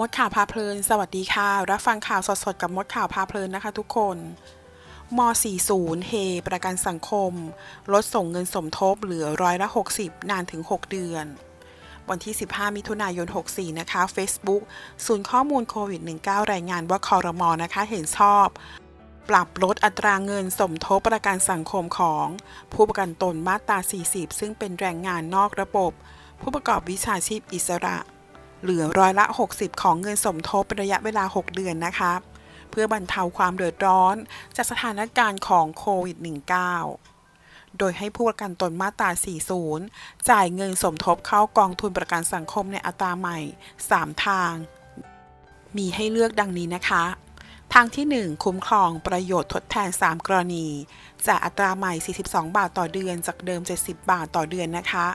มดข่าวพาเพลิน สวัสดีค่ะ รับฟังข่าวสดๆ กับมดข่าวพาเพลินนะคะทุกคนม 40 เฮ ประกันสังคม ลดส่งเงินสมทบเหลือร้อยละ 60 นานถึง 6 เดือน วันที่ 15 มิถุนายน 64 นะคะ Facebook ศูนย์ข้อมูลโควิด 19 รายงานว่าคอรมอนะคะเห็นชอบ ปรับลดอัตราเงินสมทบประกันสังคมของ ผู้ประกันตนมาตรา 40 ซึ่งเป็นแรงงานนอกระบบ ผู้ประกอบวิชาชีพอิสระ เหลือร้อยละ 60 ของเงินสมทบเป็นระยะเวลา 6 เดือนนะคะ เพื่อบรรเทาความเดือดร้อน จากสถานการณ์ของโควิด -19 โดยให้ผู้ประกันตนมาตรา 40 จ่ายเงินสมทบเข้ากองทุนประกันสังคมในอัตราใหม่ 3 ทาง มีให้เลือกดังนี้นะคะทางที่ 1 คุ้มครองประโยชน์ทดแทน 3 กรณี จากอัตราใหม่ 42 บาทต่อเดือน จากเดิม 70 บาทต่อเดือนนะคะ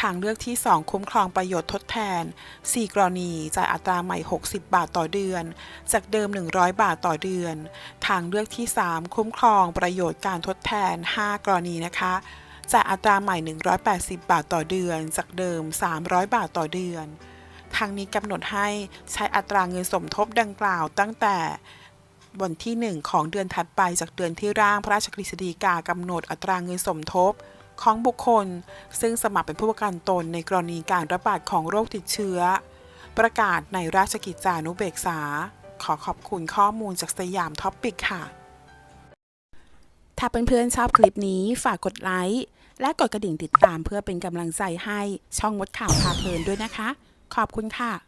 ทางเลือกที่ 2 คุ้มครองประโยชน์ทดแทน 4 กรณี จ่ายอัตราใหม่ 60 บาทต่อเดือน จากเดิม 100 บาทต่อเดือน ทางเลือกที่ 3 คุ้มครองประโยชน์การทดแทน 5 กรณีนะคะจ่ายอัตราใหม่ 180 บาทต่อเดือน จากเดิม 300 บาทต่อเดือน ทางนี้กำหนดให้ใช้อัตราเงินสมทบดังกล่าวตั้งแต่วันที่ 1 ของเดือนถัดไปจากเดือนที่ร่างพระราชกฤษฎีกากำหนดอัตราเงินสมทบ ของบุคคล ซึ่งสมัครเป็นผู้ประกันตนในกรณีการระบาดของโรคติดเชื้อ ประกาศในราชกิจจานุเบกษา ขอขอบคุณข้อมูลจากสยามท็อปปิกค่ะ ถ้าเพื่อนๆชอบคลิปนี้ฝากกดไลค์และกดกระดิ่งติดตามเพื่อเป็นกำลังใจให้ช่องมดข่าวพาเพลินด้วยนะคะ ขอบคุณค่ะ